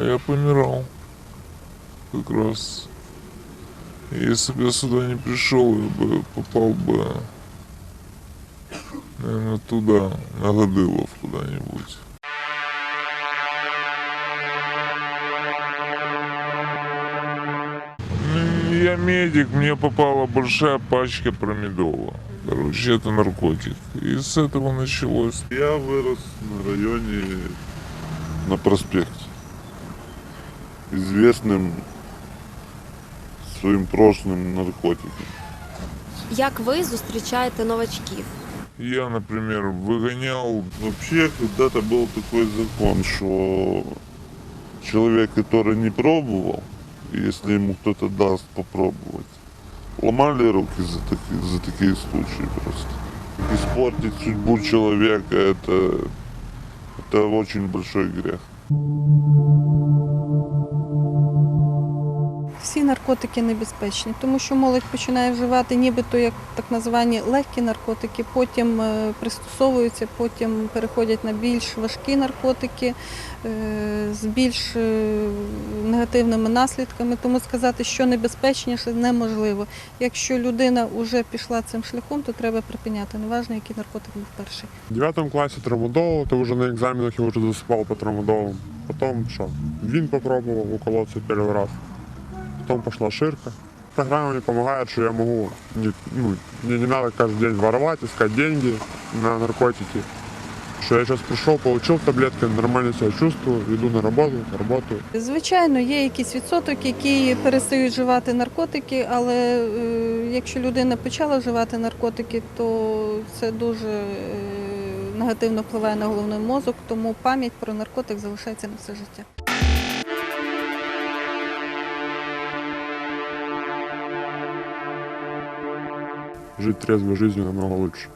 А я помирал. Как раз. Если бы я сюда не пришел, я бы попал бы, наверное, туда, на Годылов куда-нибудь. Ну, Я медик, мне попала большая пачка промедола. Короче, это наркотик. И с этого началось. Я вырос на районе на проспекте Известным своим прошлым наркотиком. Як ви зустрічаєте новачків? Я, например, выгонял Вообще когда-то был такой закон, что человек, который не пробовал, если ему кто-то даст попробовать, ломали руки за такие, за такие случаи просто. Испортить судьбу человека это, это очень большой грех. Всі наркотики небезпечні, тому що молодь починає вживати нібито як так звані легкі наркотики, потім е, пристосовуються, потім переходять на більш важкі наркотики е, з більш е, негативними наслідками. Тому сказати, що небезпечніше, неможливо. Якщо людина вже пішла цим шляхом, то треба припиняти. Неважно, який наркотик був перший. В девятом классе трамадол, ты уже на экзаменах я уже засыпал по трамадолу. Потом что, вин попробовал уколоться первый раз. Потом пошла ширка. Программа мне помогает, что я могу, не, ну, мне не надо каждый день воровать, искать деньги на наркотики. Что я сейчас пришел, получил таблетки, нормально себя чувствую, иду на работу, работаю. Звичайно, є якийсь відсоток, які перестають вживати наркотики, але е, якщо людина почала вживати наркотики, то це дуже е, негативно впливає на головний мозок, тому пам'ять про наркотик залишається на все життя. Жить трезвой жизнью намного лучше.